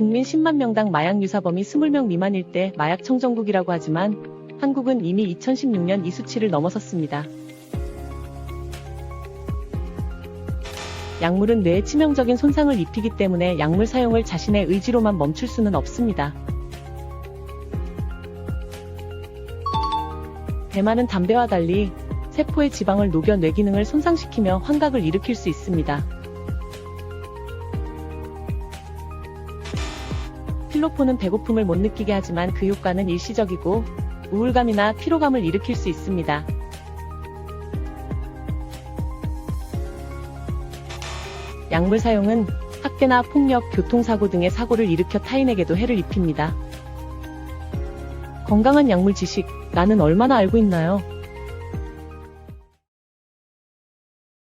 국민 10만 명당 마약 유사범이 20명 미만일 때 마약 청정국이라고 하지만 한국은 이미 2016년 이 수치를 넘어섰습니다. 약물은 뇌에 치명적인 손상을 입히기 때문에 약물 사용을 자신의 의지로만 멈출 수는 없습니다. 대만은 담배와 달리 세포의 지방을 녹여 뇌 기능을 손상시키며 환각을 일으킬 수 있습니다. 필로폰은 배고픔을 못 느끼게 하지만 그 효과는 일시적이고 우울감이나 피로감을 일으킬 수 있습니다. 약물 사용은 학대나 폭력, 교통사고 등의 사고를 일으켜 타인에게도 해를 입힙니다. 건강한 약물 지식, 나는 얼마나 알고 있나요?